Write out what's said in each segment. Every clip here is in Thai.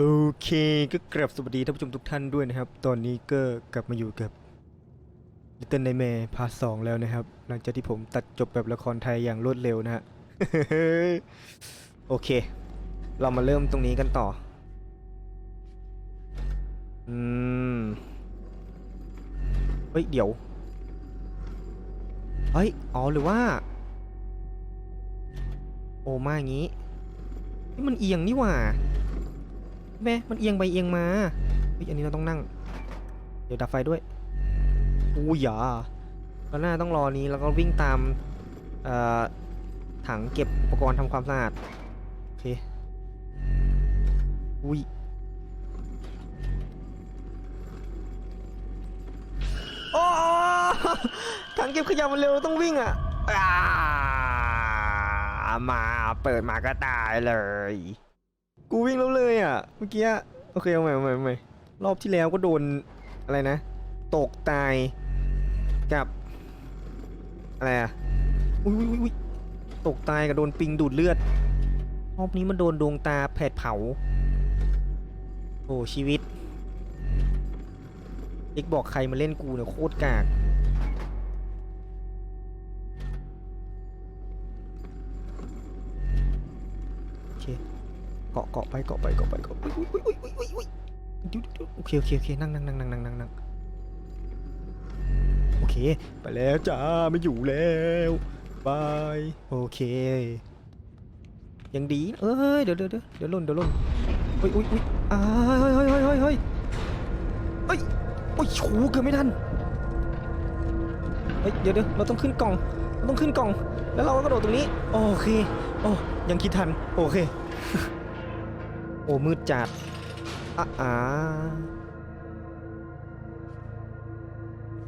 โอเคก็กราบสวัสดีท่านผู้ชมทุกท่านด้วยนะครับ ตอนนี้ก็กลับมาอยู่กับ Little Nightmare พาร์ทสองแล้วนะครับ หลังจากที่ผมตัดจบแบบละครไทยอย่างรวดเร็วนะฮะ โอเค เรามาเริ่มตรงนี้กันต่อ อืม เฮ้ย เดี๋ยว เฮ้ย อ๋อหรือว่า โอมาอย่างนี้ นี่มันเอียงนี่หว่า แม่มันเอียงไปเอียงมาอันนี้เราต้องนั่ง เดี๋ยวดับไฟด้วยอู้ยอย่าหน้าต้องรอนี้แล้วก็วิ่งตามถังเก็บอุปกรณ์ทำความสะอาด โอเค อุ้ย โอ้ถังเก็บขยะมันเร็วต้องวิ่งอะอามาเปิดมาก็ตายเลย กูวิ่งแล้วเลยอะ เมื่อกี้ โอเคเอาใหม่เอาใหม่เอาใหม่รอบที่แล้วก็โดนอะไรนะ ตกตายกับ อะไรอะ อุ้ยอุ้ยอุ้ยตกตายกับโดนปิงดูดเลือด รอบนี้มันโดนดวงตาแผดเผา โอ้ชีวิตเด็กบอกใครมาเล่นกูเนี่ยโคตรกากโอเคาะเกาะไปเกาะไปเกาะไปเกาะไปโอเคโอเคโอเคนั่งนั่งนั่งนั่งนั่งนั่งนั่งโอเค ไปแล้วจ้าไม่อยู่แล้วบายโอเคยังดีเอ้ยเดี๋ยวเดี๋ยวเดี๋ยวเดี๋ยวล่นเดี๋ยวล่นเฮ้ยอุ้ยอุ้ยอ้ายเฮ้ยเฮ้ยเฮ้ยเฮ้ยเฮ้ยเฮ้ยโอ้ยชูเกือบไม่ทันเฮ้ยเดี๋ยวเดี๋ยวเราต้องขึ้นกล่องต้องขึ้นกล่อง แล้วเราก็กระโดดตรงนี้ โอเคโอ้ยังคิดทัน โอเค อ้มืดจัดอะอา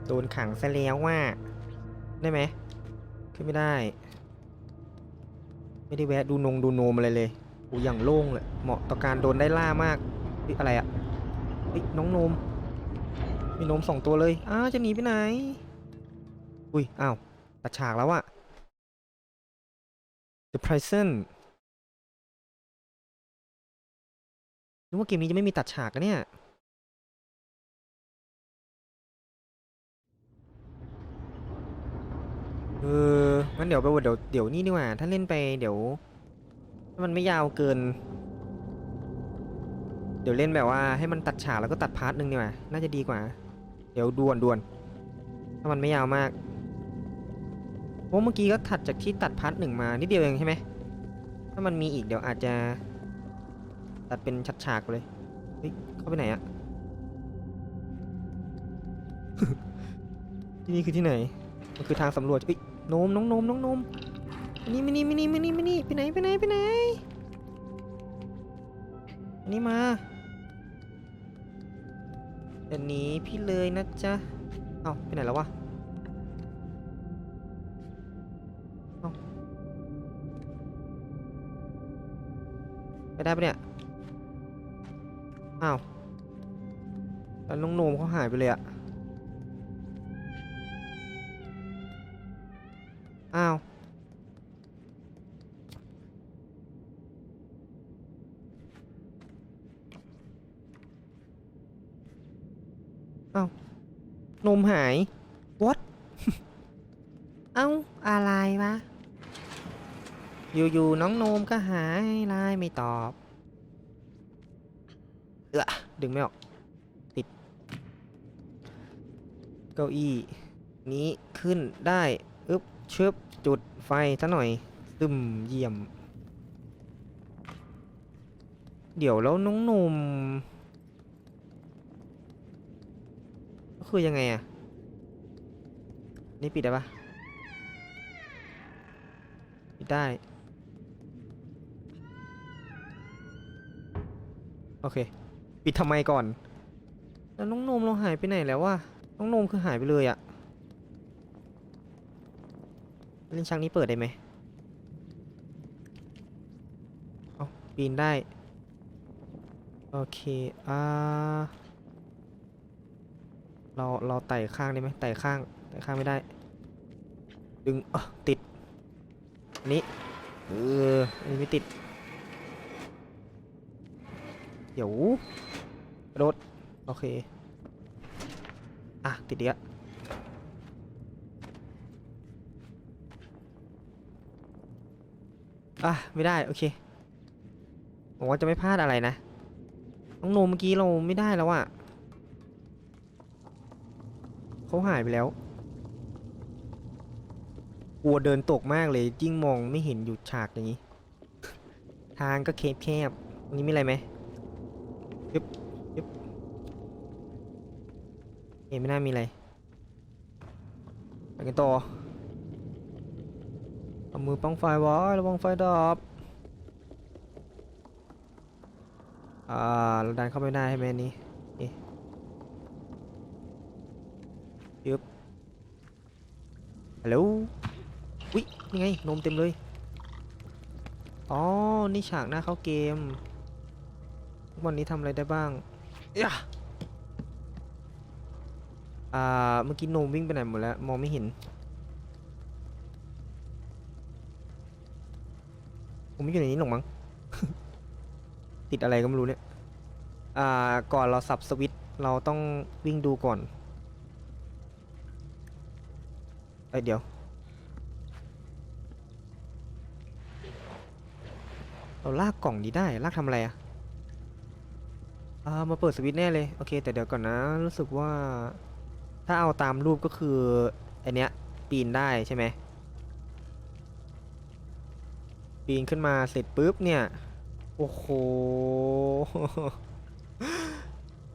โดนขังซะแล้วว่า ได้ไหมขึ้นไม่ได้ ไม่ได้แวะดูนงดูโนมอะไรเลยโอ้อย่างโล่งเลยเหมาะต่อการโดนได้ล่ามากเฮ้ยอะไรอะเฮ้ยน้องโนม มีโนมสองตัวเลยอ้าวจะหนีไปไหน อุ้ยอ้าวตัดฉากแล้วอะ The Prison นึกว่าเกมนี้จะไม่มีตัดฉากกันเนี่ย เออ งั้นเดี๋ยวไปเดี๋ยวเดี๋ยวนี่ดีกว่า ถ้าเล่นไปเดี๋ยว มันไม่ยาวเกิน เดี๋ยวเล่นแบบว่าให้มันตัดฉากแล้วก็ตัดพาร์ทหนึ่งดีกว่า น่าจะดีกว่า เดี๋ยวด่วนด่วน ถ้ามันไม่ยาวมากเพราะเมื่อกี้ก็ถัดจากที่ตัดพาร์ทหนึ่งมานิดเดียวเองใช่ไหม ถ้ามันมีอีกเดี๋ยวอาจจะ ตัดเป็นชัดฉากๆเลย เฮ้ย เข้าไปไหนอะที่นี่คือที่ไหน มันคือทางสำรวจเอ้ยโนมน้องโนมน้องโนมนนี้มินี่มินี่มินี่มินี่ไปไหนไปไหนไปไหนอันนี้มาเดี๋ยวหนี้พี่เลยนะจ๊ะ เอ้าไปไหนแล้ววะเอ้าไปได้ปะเนี่ย อ้าว แล้วน้องโนมเขาหายไปเลยอะอ้าว อ้าว นมหาย what เอ้า อะไรวะ อยู่ๆน้องนมก็หายไลน์ไม่ตอบ ดึงไม่ออก ติด เก้าอี้ นี้ขึ้นได้อึ๊บชึบจุดไฟซะหน่อยตึมเยี่ยม เดี๋ยวแล้วน้องหนุ่มก็คือยังไงอะนี่ปิดได้ปะปิดได้ โอเค ปิดทำไมก่อน แล้วน้องนมเราหายไปไหนแล้ววะน้องนมคือหายไปเลยอะเล่นชักนี้เปิดได้ไหมเอาปีนได้ โอเค อ่า เรา เราไต่ข้างได้ไหมไต่ข้าง ไต่ข้างไม่ได้ ดึงเออติด อันนี้ เออ อันนี้ไม่ติดโอเค ดี๋ยวกระโดดโอเค อะ ติดเดียอะ ไม่ได้ โอเคหวังว่าจะไม่พลาดอะไรนะน้องโนมเมื่อกี้เราไม่ได้แล้วอะเขาหายไปแล้วกลัวเดินตกมากเลยยิ่งมองไม่เห็นอยู่ฉากอย่างนี้ ทางก็แคบๆนนี้มีอะไรไหม ยึบยึบเห็นไม่น่ามีอะไรไปกันต่อเอามือป้องไฟไว้ระวังไฟดับอ่าเราดันเข้าไม่ได้ใช่ไหมอันนี้โอเยึบฮัลโหลวินี่ไงนมเต็มเลยอ๋อนี่ฉากหน้าเข้าเกม วันนี้ทำอะไรได้บ้างยะอ่า เมื่อกี้โนมวิ่งไปไหนหมดแล้ว มองไม่เห็น ผมไม่อยู่ในนี้หรอกมั้ง ติดอะไรก็ไม่รู้เนี่ย อ่า ก่อนเราสับสวิตช์เราต้องวิ่งดูก่อนเอ้ยเดี๋ยว เราลากกล่องนี้ได้ ลากทำอะไรอะ อ่ามาเปิดสวิตช์แน่เลย โอเค แต่เดี๋ยวก่อนนะ รู้สึกว่า ถ้าเอาตามรูปก็คือไอเนี้ย ปีนได้ใช่ไหม ปีนขึ้นมาเสร็จปุ๊บเนี่ย โอ้โห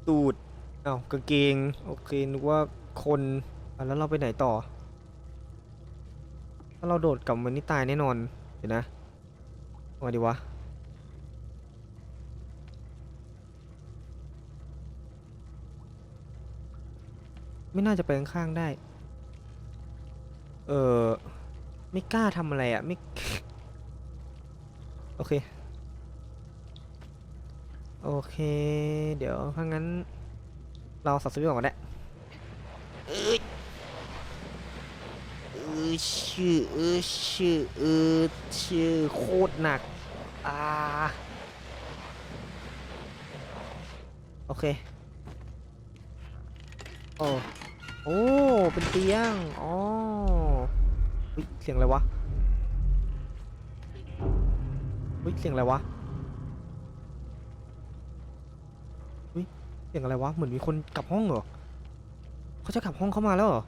ตูดเอ้ากางเกง โอเค นึกว่าคนอะแล้วเราไปไหนต่อ ถ้าเราโดดกลับมันนี่ตายแน่นอน เดี๋ยวนะเอาดีวะ ไม่น่าจะไปข้างๆได้ เออไม่กล้าทำอะไรอะ่ะไม่ โอเค โอเค เดี๋ยวถ้างั้น เราสับสวิตช์ก่อนก็ได้เอ้ยเออชื่อเออชื่อเออชื่อโคตรหนัก อ่า โอเค โอ้ โอ้ เป็นเตียง อ๋อเฮ้เสียงอะไรวะเฮ้ยเสียงอะไรวะเฮ้ยเสียงอะไรวะ เหมือนมีคนกลับห้องเหรอ เขาจะกลับห้องเข้ามาแล้วเหรอ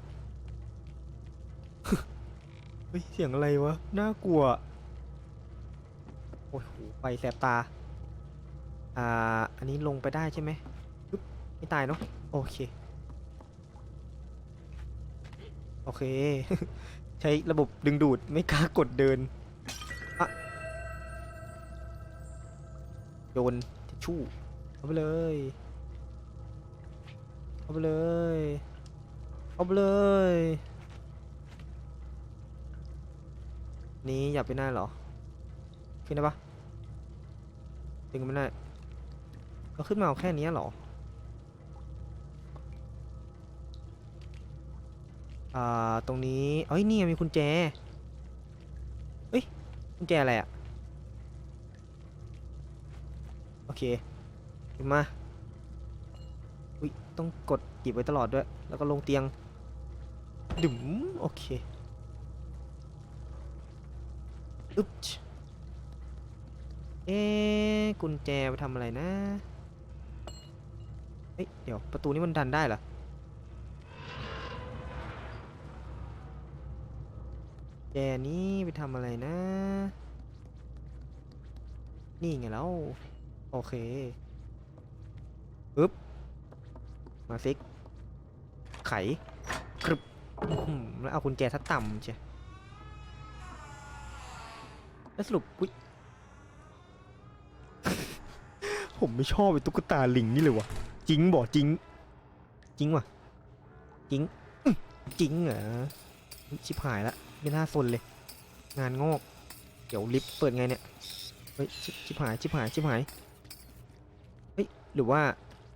เฮ้ยเสียงอะไรวะ น่ากลัว โอ้โหไฟแสบตา อ่า อันนี้ลงไปได้ใช่ไหมไม่ตายเนาะ โอเค โอเค ใช้ระบบดึงดูดไม่กล้ากดเดินอะโยนทิชชู่เอาไปเลยเอาไปเลยเอาไปเลย นี้อยากไปหน้าเหรอ ขึ้นได้ปะดึงไม่ได้เราขึ้นมาเอาแค่นี้เหรอ อ่าตรงนี้เอ้ยนี่ไงมีกุญแจเอ้ยกุญแจอะไรอะโอเคขึ้นมาอุ้ยต้องกดหยิบไว้ตลอดด้วย แล้วก็ลงเตียงดึ๋มโอเคอึ๊บเอ๊กุญแจไปทำอะไรนะเฮ้ยเดี๋ยวประตูนี้มันดันได้เหรอ แกนี้ไปทำอะไรนะ นี่ไงแล้ว โอเคอึ๊บ มาซิก ไขกรึบแล้วเอากุญแจทัดต่ำเชียแล้วสรุปอุ๊ยผมไม่ชอบไอ้ตุ๊กตาลิงนี่เลยวะจริงบอกจริง จริงวะจริงจริงเหรอชิบหายละ ไม่น่าสนเลย งานงอก เดี๋ยวลิฟต์เปิดไงเนี่ย เฮ้ยชิบชิบหายชิบหายชิบหาย เฮ้ย หรือว่า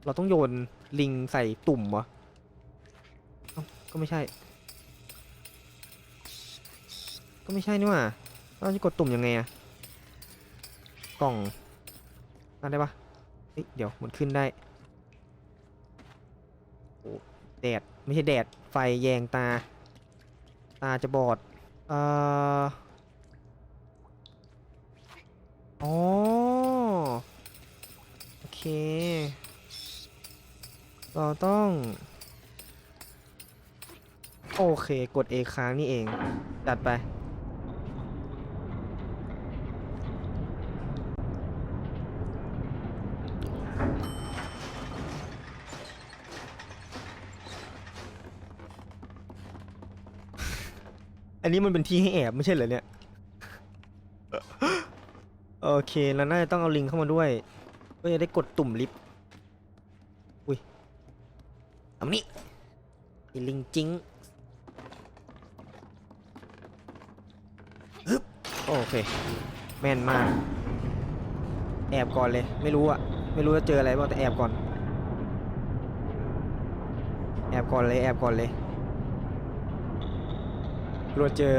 เราต้องโยนลิงใส่ตุ่มวะก็ไม่ใช่ ก็ไม่ใช่นี่ว่าเราจะกดตุ่มยังไงอะกล่องอได้ปะเฮ้ยเดี๋ยวมันขึ้นได้โอ้แดด ไม่ใช่แดด ไฟแยงตา ตาจะบอด อ๋อโอเค เราต้อง โอเค กด A ค้างนี่เอง จัดไป อันนี้มันเป็นที่ให้แอบไม่ใช่เหรอเนี่ย โอเคแล้วน่าจะต้องเอาลิงเข้ามาด้วยเพื่อจะได้กดตุ่มลิฟต์อุ้ยเอานี่ไอ้ลิงจริงฮึบโอเค แม่นมาก แอบก่อนเลย ไม่รู้อะไม่รู้จะเจออะไรบ้างแต่แอบก่อน แอบก่อนเลย แอบก่อนเลย กลัวเจอ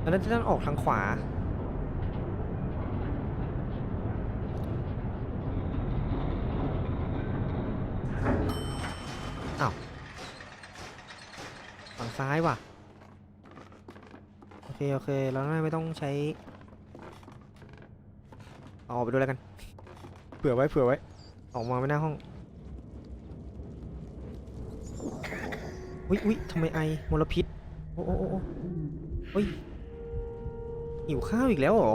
แล้วน่าจะต้องออกทางขวา อ้าว ฝั่งซ้ายว่ะ โอเค โอเคแล้วน่าไม่ต้องใช้ เอาออกไปด้วยแล้วกัน เผื่อไว้ เผื่อไว้ ออกมาไม่หน้าห้อง อุ๊ยอุ๊ยทำไมไอมลพิษ อ้โอ้โอ้เฮ้ยหิวข้าวอีกแล้วเหรอ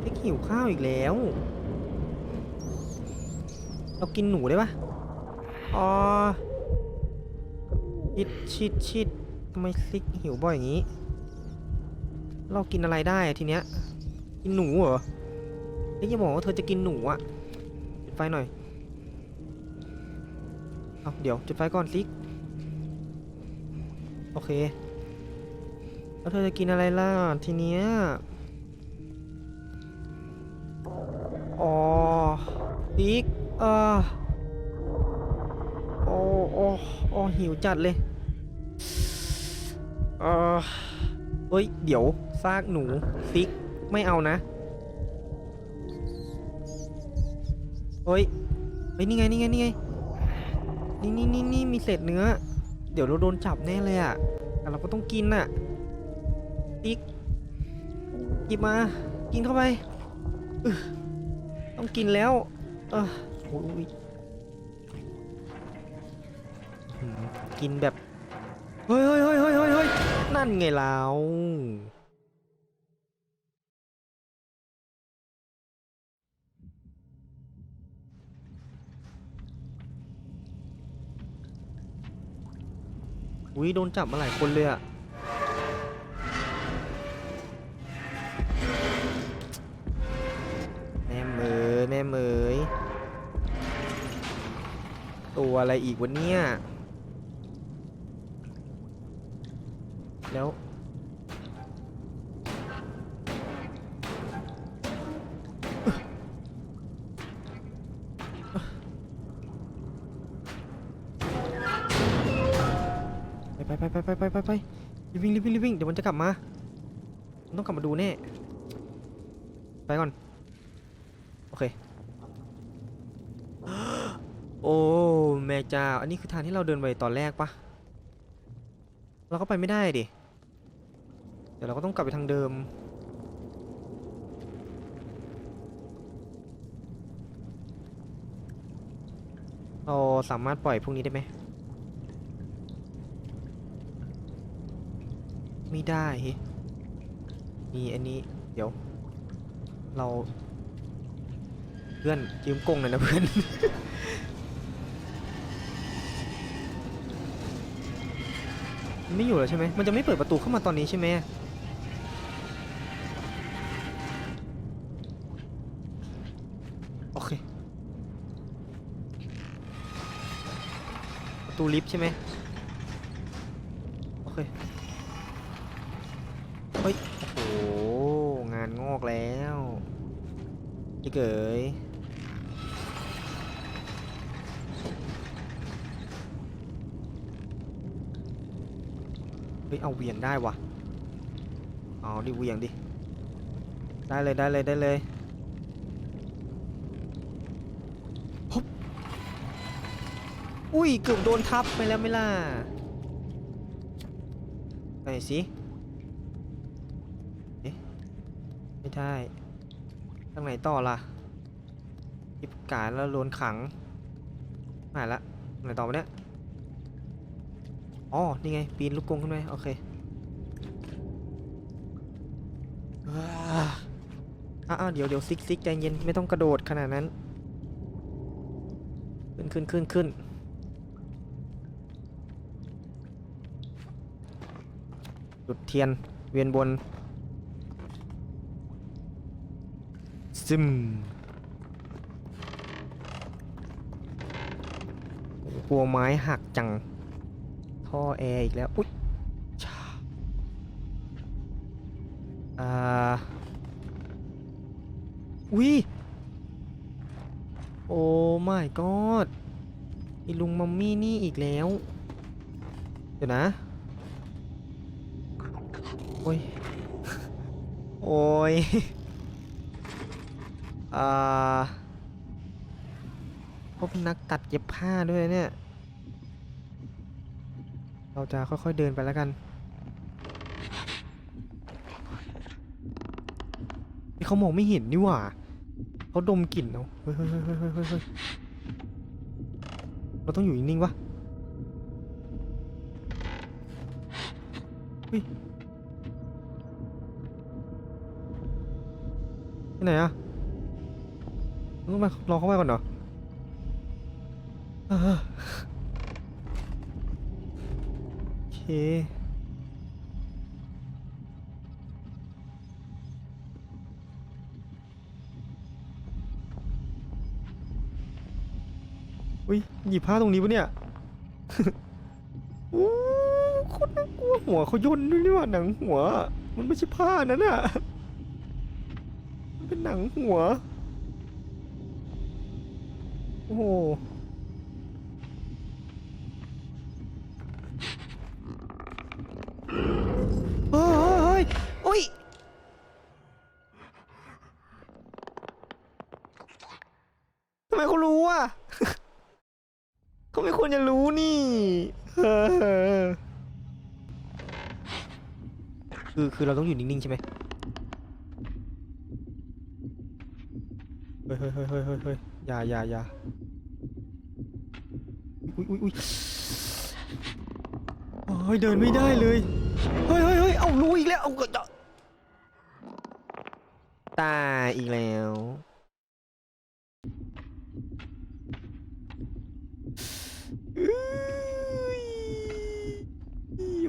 เด็กหิวข้าวอีกแล้ว เรากินหนูได้ปะอ๋อชิดชิดชิดทำไมซิกหิวบ่อยอย่างนี้ เรากินอะไรได้ทีเนี้ย กินหนูเหรอเฮ้ยอย่าบอกว่าเธอจะกินหนูอะจุดไฟหน่อย เอาเดี๋ยวจุดไฟก่อนซิก โอเค แล้วเธอจะกินอะไรล่ะทีเนี้ยอ๋อซิกเออโอ้โอ้โอ้หิวจัดเลยเออเฮ้ย เดี๋ยว ซากหนูซิก ไม่เอานะเฮ้ยเฮ้ย นี่ไง นี่ไง นี่ไง นี่นี่นี่นี่มีเศษเนื้อ ดี๋ยวเราโดนจับแน่เลยอะแต่เราก็ต้องกินน่ะอิกหยิบมา กินเข้าไปอึต้องกินแล้ว เออโอ้ยหืมกินแบบเฮ้ยเฮ้ยเฮ้ยเฮ้ยเฮ้ยเฮ้ยนั่นไงเรา อุ้ยโดนจับมาหลายคนเลยอะแม่เมยแม่เมยตัวอะไรอีกวะเนี่ย แล้ว ไปไปไปไปไปไปไปรีบวิ่งรีบวิ่งรีบวิ่งเดี๋ยวมันจะกลับมามันต้องกลับมาดูแน่ไปก่อน โอเค โอ้แม่จ้าอันนี้คือทางที่เราเดินไปตอนแรกปะเราก็ไปไม่ได้ดิเดี๋ยวเราก็ต้องกลับไปทางเดิม เราสามารถปล่อยพวกนี้ได้ไหม ไม่ได้ มีอันนี้ เดี๋ยว เรา เพื่อนยืมกงหน่อยนะเพื่อนมันไม่อยู่แล้วใช่ไหม มันจะไม่เปิดประตูเข้ามาตอนนี้ใช่ไหมโอเค ประตูลิฟต์ใช่ไหม อกแล้วพี่เก๋ยเฮ้ยเอาเวียนได้วะอ๋อดิเวียงดิ ได้เลยได้เลยได้เลยฮึบอุ้ยเกือบโดนทับไปแล้วไม่ล่ะไปสิ ไม่ได้ทางไหนต่อล่ะยิบกาแล้วโดนขังหายละไหนต่อมาเนี่ยอ๋อนี่ไง ปีนลูกกงขึ้นไปโอเคอ่าอ่าเดี๋ยวเดี๋ยวซิกซิกใจเย็นไม่ต้องกระโดดขนาดนั้น ขึ้นขึ้นขึ้นขึ้นจุดเทียนเวียนบน ซึมโอ้โหกลัวไม้หักจัง ท่อแอร์อีกแล้ว อุ๊ยชาอ่าอุ้ยโอ้ my god อีลุงมัมมี่นี่อีกแล้ว เดี๋ยวนะ โอ้ย โอ้ย อ่าเขาเป็นนักตัดเย็บผ้าด้วยเนี่ย เราจะค่อยๆเดินไปแล้วกัน เขามองไม่เห็นนี่หว่าเขาดมกลิ่นเอาเฮ้ยเฮ้ยเฮ้ยเฮ้ยเฮ้ยเฮ้ยเฮ้ยเราต้องอยู่นิ่งๆวะเฮ้ยไปไหนอะ ต้องมารอเข้าไปก่อนเหรอโอเคอุ้ยหยิบผ้าตรงนี้ปะเนี่ยโอ้โคตรน่ากลัวหัวเขาย่นด้วยนี่ว่าหนังหัว มันไม่ใช่ผ้านั่นน่ะมันเป็นหนังหัว โอ้โหเฮ้ยอุ้ยทำไมเขารู้อะเขาไม่ควรจะรู้นี่คือคือเราต้องอยู่นิ่งๆใช่ไหมเฮ้ยเฮ้ยเฮ้ยเฮ้ยเฮ้ยเฮ้ยอย่าอย่าอย่า อุ้ยอุ้ยอุ้ยโอ้ยเดินไม่ได้เลย เฮ้ยเฮ้ยเฮ้ยเอารู้อีกแล้ว เอาก็จะตายอีกแล้ว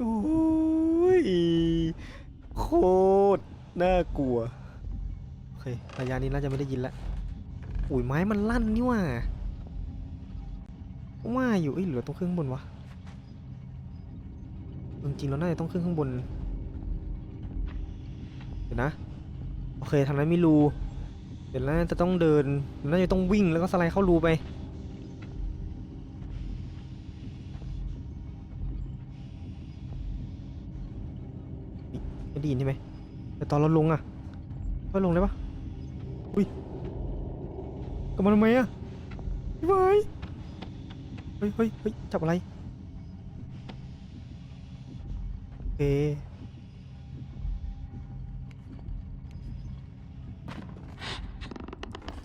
โอ้ย โคตรน่ากลัว โอเคระยะนี้น่าจะไม่ได้ยินล้วอุ้ยไม้มันลั่นนี่ว่า ว่าอยู่เอ้ยเหลือต้องขึ้นข้างบนวะจริงๆเราน่าจะต้องขึ้นข้างบนเดี๋ยวนะโอเคทางนั้นมีรูเดี๋ยวน่าจะต้องเดินน่าจะต้องวิ่งแล้วก็สไลด์เข้ารูไปไม่ด้ยินใช่ไหมแต่ตอนเราลงอะก็ลงได้ปะอุ้ยกลับมาทำไมอะพี่ไม้ ฮ้ยเฮ้ยเฮ้ยจับอะไรโอเค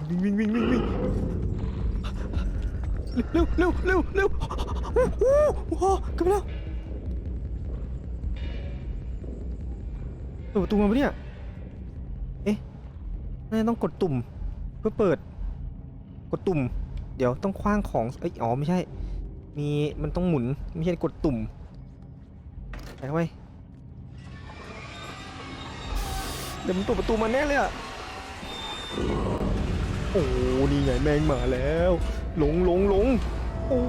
วิ่งวิ่งวิ่งวิ่งวิ่งเร็วเร็วเร็วเร็วโอ้โหโอ้โหกลับมาแล้วเปิดประตูมาปะเนี่ยเอ๊ะน่าจะต้องกดตุ่มเพื่อเปิด กดตุ่ม เดี๋ยวต้องคว้างของเอ้ยอ๋อไม่ใช่ มีมันต้องหมุนไม่ใช่กดตุ่มไปเข้าไปเดี๋ยวมันเปิดประตูมาแน่เลยอะโอ้นี่ไงแมงมาแล้วหลงหลงหลงโอ้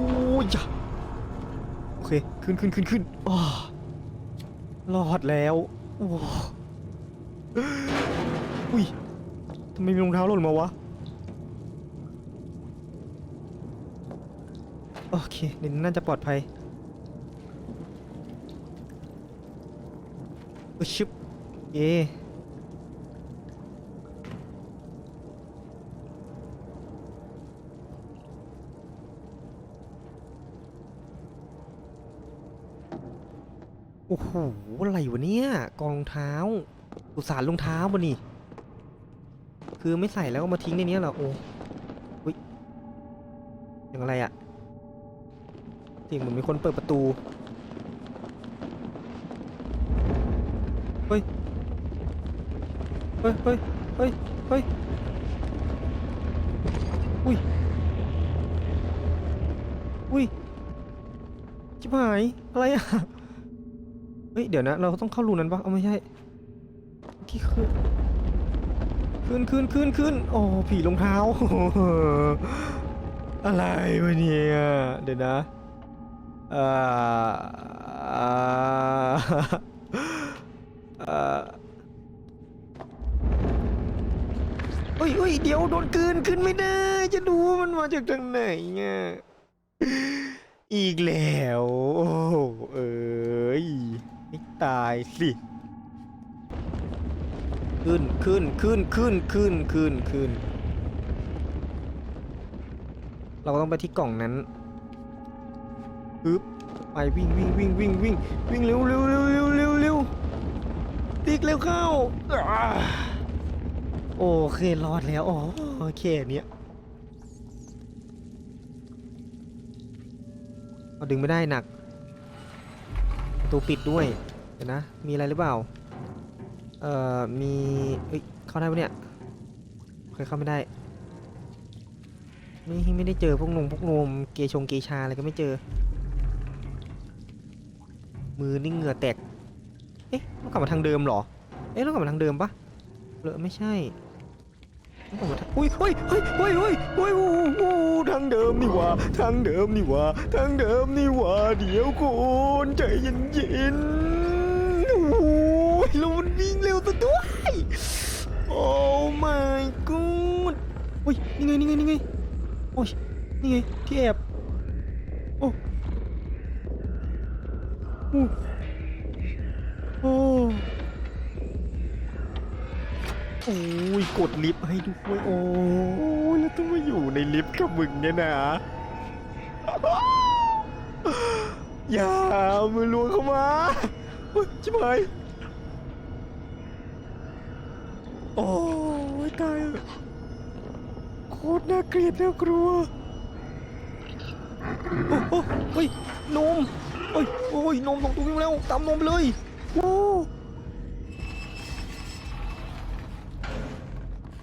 ยโอเคขึ้นขึ้นขึ้นขึ้นอ้อรอดแล้วโอ้อุ้ยทำไมมีรองเท้าหล่นมาวะ โอเคเดี๋น่าจะปลอดภัยอือชิบเอโอ้โห อะไรวะเนี่ยกองรองเท้า สุสานรองเท้าบนนี่ คือไม่ใส่แล้วก็มาทิ้งในนี้เหรอ โอ้ยอย่างไรอะ่ะ สียงเหมือนมีคนเปิดประตู เฮ้ย เฮ้ย เฮ้ย เฮ้ย เฮ้ย อุ้ย อุ้ยชิบหาย อะไรอะเฮ้ย เดี๋ยวนะ เราต้องเข้ารูนั้นปะเอาไม่ใช่เมื่คือขึ้นขึ้นขึ้นขึ้นโอ้ผีรองเท้า อะไรวะเนี่ย เดี๋ยวนะ เอ่อเอ่ออ่อเฮ้ยเฮ้ยเดี๋ยวโดนกลืนขึ้นไม่ได้ จะดูว่ามันมาจากทางไหนไงอีกแล้วโอ้เอ้ยไม่ตายสิ ขึ้นขึ้นขึ้นขึ้นขึ้นขึ้นขึ้น เราต้องไปที่กล่องนั้น ไปวิ่งวิ่งวิ่งวิ่งวิ่งวิ่งเร็วเร็วเร็วเร็วเร็วเร็วติ๊กเร็วเข้าโอเครอดแล้วอ๋อโอเคเนี้ยเอาดึงไม่ได้หนักประตูปิดด้วยเดี๋ยวนะ มีอะไรหรือเปล่า เอ่อ มีเอ้ย เข้าได้ปะเนี่ย เคยเข้าไม่ได้ ไม่ไม่ได้เจอพวกนงพวกนมเกชงเกชาอะไรก็ไม่เจอ มือนี่เหงื่อแตก เอ๊ะเรากลับมาทางเดิมเหรอ เอ๊ะเรากลับมาทางเดิมปะหรือไม่ใช่เรากลับมาทางอุ้ยเฮ้ยเฮ้ยเฮ้ยเฮ้ยเฮ้ยโอ้โหทางเดิมนี่หว่าทางเดิมนี่หว่าทางเดิมนี่หว่าเดี๋ยวคุณใจเย็นเย็นๆโอ้ยแล้วมันวิ่งเร็วซะด้วยโอ้ my god โอ้ยนี่ไงนี่ไงนี่ไงโอ้ยนี่ไงที่แอบโอ้ โอ้โอ้ยกดลิฟต์ให้ด้วยโอ้ยแล้วต้องมาอยู่ในลิฟต์กับมึงเนี่ยนะอย่ามือล้วงเข้ามาชิบหายโอ้ยตายโคตรน่าเกลียดน่ากลัวโอ้โอ้เฮ้ยนม โอ้ยโอ้ยนมสองตัววิ่งแล้วตามนมไปเลยโอ้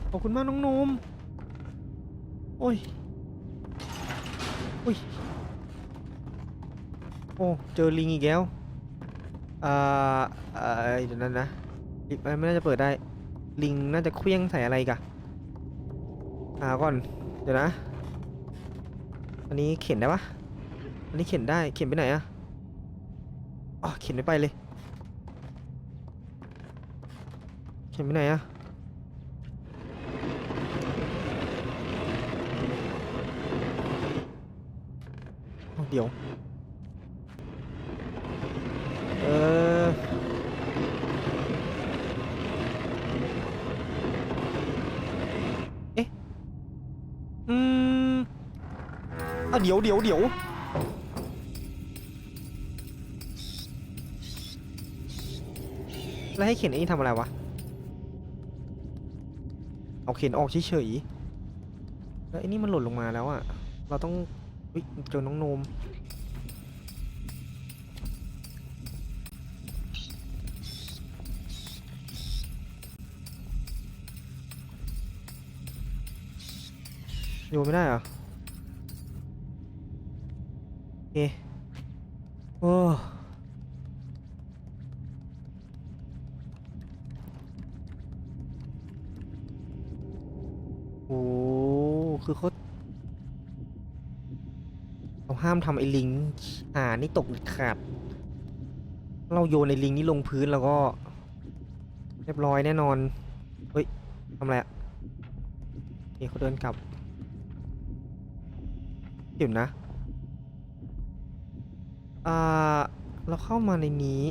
ขอบคุณมากน้องนมโอ้ยโอ้ยโอ้เจอลิงอีกแล้วอ่าเอ่อเดี๋ยวนั้นนะลิฟต์ไม่น่าจะเปิดได้ ลิงน่าจะเคลี้ยงใส่อะไรกะหาก่อน เดี๋ยวนะ อันนี้เข็นได้ปะอันนี้เข็นได้ เข็นไปไหนอะ อ๋อเข็นไม่ไปเลย เข็นไปไหนอะเดี๋ยว เออเอืมอะเดี๋ยวเดี๋ยวเดี๋ยว แล้วให้เข็นไอ้นี่ทำอะไรวะ เอาเข็นออกเฉยๆแล้วไอ้นี่มันหล่นลงมาแล้วอะเราต้องเฮ้ยเจอน้องโนมโยนไม่ได้เหรอโอเคโอ้ ห้ามทำไอ้ลิงอ่านี่ตกขาด เราโยนไอ้ลิงนี้ลงพื้นแล้วก็ เรียบร้อยแน่นอน เฮ้ยทำอะไรอะนี่เขาเดินกลับเดี๋ยวนะอ่าเราเข้ามาในนี้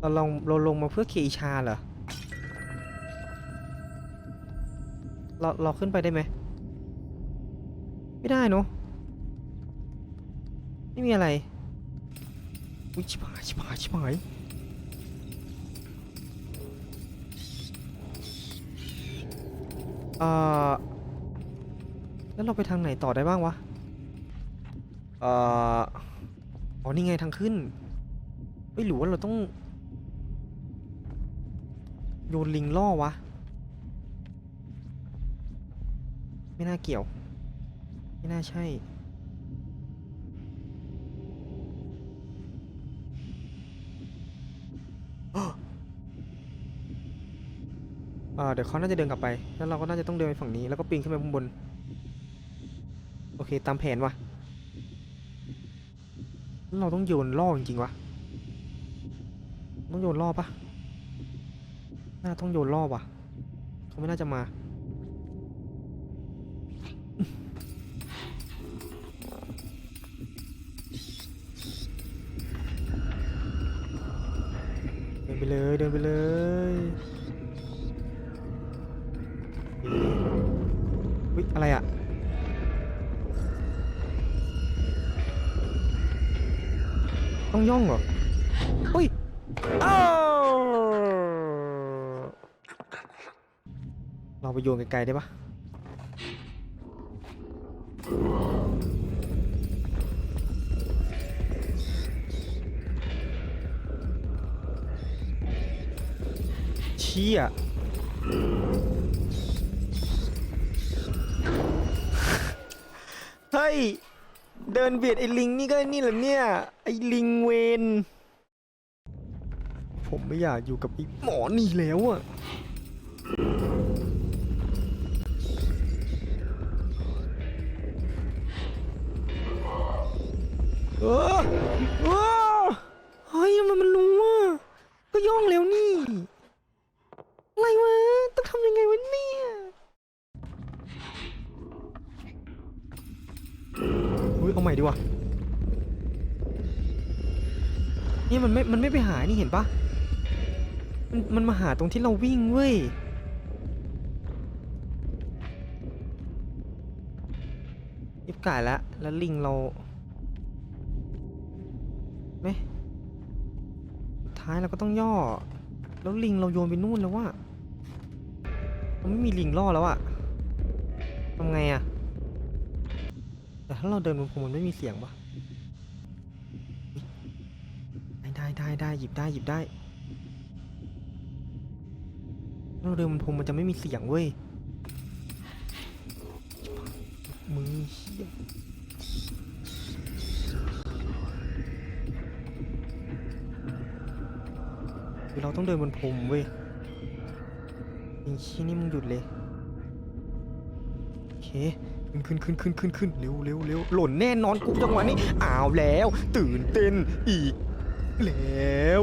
เราลองเราลงมาเพื่อเคชาเหรอ เราเราขึ้นไปได้ไหม ไม่ได้เนอะ ไม่มีอะไรอุ้ยชิบหายชิบหายชิบหายเอ่อแล้วเราไปทางไหนต่อได้บ้างวะเอ่ออ๋อนี่ไงทางขึ้นเฮ้ยหรือว่าเราต้อง โยนลิงล่อวะ ไม่น่าเกี่ยว ไม่น่าใช่ อเดี๋ยวเขาน่าจะเดินกลับไป แล้วเราก็น่าจะต้องเดินไปฝั่งนี้ แล้วก็ปีนขึ้นไปข้างบน โอเค ตามแผนวะเราต้องโยนล่อจริงๆวะ ต้องโยนล่อปะน่าต้องโยนล่อวะเขาไม่น่าจะมา เดินไปเลย เดินไปเลย อะไรอะต้องย่องเหรออุ้ยอ้าวเราไปโยนไกลๆได้ปะเชี่ย เฮ้ย เดินเบียดไอ้ลิงนี่ก็นี่แหละเนี่ย ไอ้ลิงเวนผมไม่อยากอยู่กับไอ้หมอนี่แล้วอะเออเออเฮ้ยทำไมันมันรู้อะก็ย่องแล้วนี่ ใหม่ดีกว่านี่มันไม่ มันไม่ไปหา นี่เห็นปะมันมันมาหาตรงที่เราวิ่งเว้ย ยิบกายแล้ว แล้วลิงเราไหมสุดท้ายเราก็ต้องย่อ แล้วลิงเราโยนไปนู่นแล้วว่ามันไม่มีลิงล่อแล้วอะทำไงอะ แต่ถ้าเราเดินบนพรมมันไม่มีเสียงปะได้ได้ได้หยิบได้หยิบได้เราเดินบนพรมมันจะไม่มีเสียงเว้ยมือเหี้ยคือเราต้องเดินบนพรมเว้ยไอ้ชี้นี่มึงหยุดเลย โอเค ขึ้นขึ้นขึ้นขึ้นขึ้นขึ้นเร็วเร็วเร็วหล่นแน่นอนกูจังหวะนี้อ้าวแล้ว ตื่นเต้นอีก แล้ว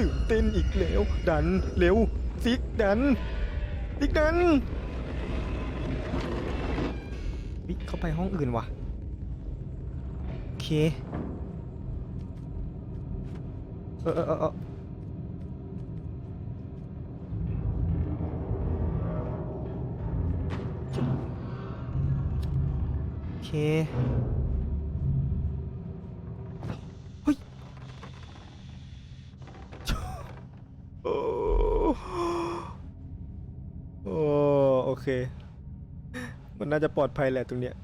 ตื่นเต้นอีกแล้ว ดันเร็วซิกดันซิกดันวิเข้าไปห้องอื่นว่ะโอเคเออเออเออ เออโอเคเฮ้ยโอ้โอโอเค มันน่าจะปลอดภัยแหละตรงเนี้ย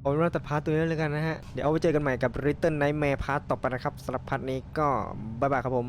เอาเป็นว่าตัดพาร์ทตัวนี้เลยกันนะฮะ เดี๋ยวเอาไว้เจอกันใหม่กับ Little Nightmare พาร์ทต่อไปนะครับสำหรับพาร์ทนี้ก็บ๊ายบายครับผม